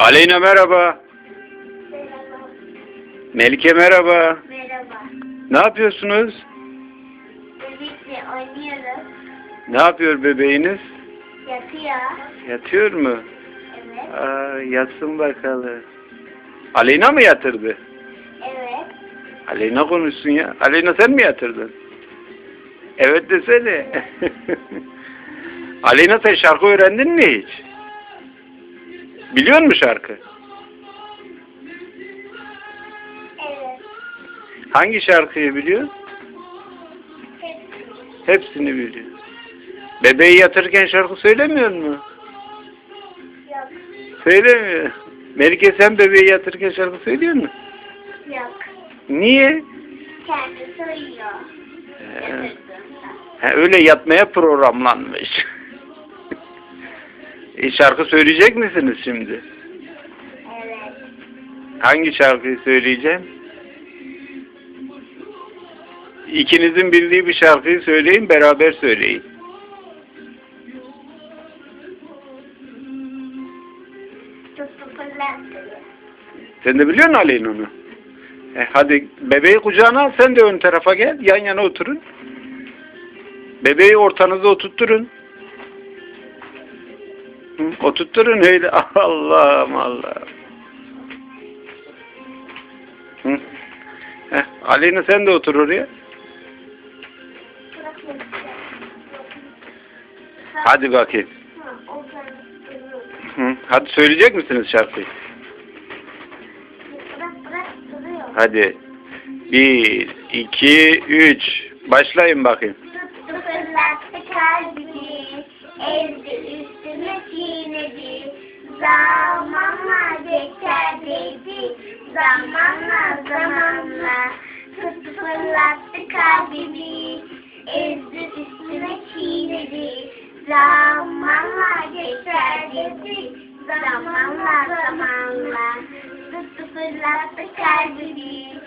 Aleyna merhaba. Melike merhaba. Merhaba. Ne yapıyorsunuz? Bebekle oynuyoruz. Ne yapıyor bebeğiniz? Yatıyor. Yatıyor mu? Evet. Aa, yatsın bakalım. Aleyna mı yatırdı? Evet. Aleyna konuşsun ya. Aleyna sen mi yatırdın? Evet desene. Aleyna sen şarkı öğrendin mi hiç? Biliyor musun şarkı? Evet. Hangi şarkıyı biliyor? Hepsi. Hepsini biliyor. Bebeği yatırırken şarkı söylemiyor mu? Yok. Söylemiyor. Melike sen bebeği yatırırken şarkı söylüyor mu? Yok. Niye? Uyuyor. Ee, Yatırdığında. he, öyle yatmaya programlanmış. e, şarkı söyleyecek misiniz şimdi? Evet. Hangi şarkıyı söyleyeceğim? İkinizin bildiği bir şarkıyı söyleyin, beraber söyleyin. Sen de biliyor musun Aleyna onu? E, hadi bebeği kucağına sen de ön tarafa gel, yan yana oturun. Bebeği ortanıza oturtturun. Oturtturun öyle. Allah'ım Allah'ım. Aleyna sen de otur oraya. Hadi bakayım. Hı. Hadi söyleyecek misiniz şarkıyı? Hadi. Bir, iki, üç. Başlayın bakayım. Fırlattı kalbimi, ezdi üstüme çiğnedi. Zamanla geçer dedi, zamanla zamanla. Fırlattı kalbimi, ezdi üstüme çiğnedi. Zamanla geçer dedi, zamanla zamanla. Fırlattı kalbimi,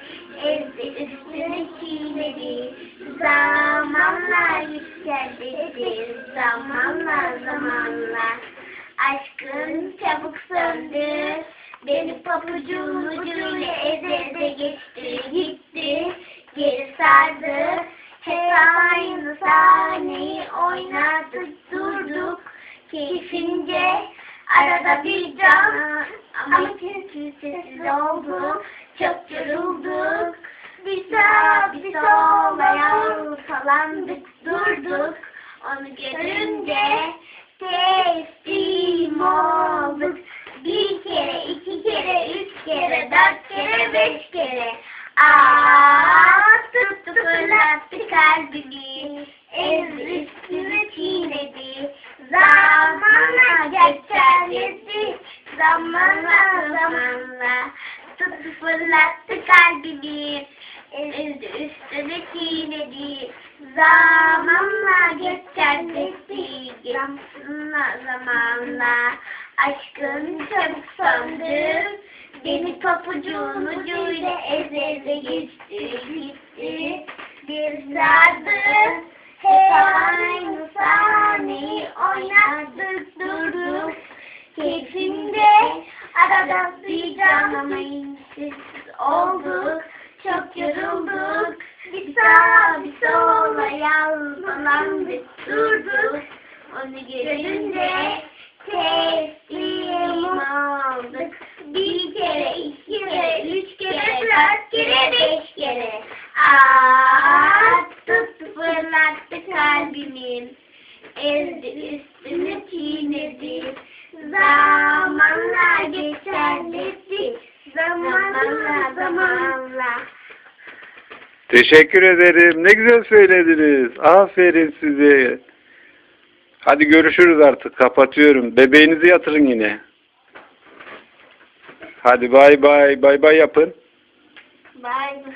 ezdi üstüme çiğnedi. Zamanla yükseldi, zamanla zamanla. Beni papucuğun ucuyla eze eze geçti, gitti, geri sardı. Hep aynı sahneyi oynadık, durduk, keyfince. Arada bir can ama kimsesiz oldu, çok yorulduk. Bir sağa bir sola yalpalandık durduk. Onu görünce teslim olduk. Bir kere, iki kere, üç kere, dört kere, beş kere. Aa, tuttu fırlattı kalbimi. Ez üstüne çiğnedi. Zamanla geçerlisi. Zamanla zamanla. Tuttu fırlattı kalbimi. Ezdi üstüne çiğnedi. Zamanla geçerlisi. Zamanla zamanla. Aşkın çabuk söndü. Beni papucuğun ucuyla eze eze geçti gitti. Bir sardı. Hep aynı sahneyi oynadık durduk. Keyfimde arada bir can ama imsiz olduk. Çok yorulduk. Bir sağa bir sola yalpalandık durduk. Onu görünce teslim Ezdi üstüne çiğnedi. Zamanla geçerlisi. Zamanla zamanla. Teşekkür ederim. Ne güzel söylediniz. Aferin size. Hadi görüşürüz artık. Kapatıyorum. Bebeğinizi yatırın yine. Hadi bay bay. Bay bay yapın. Bye.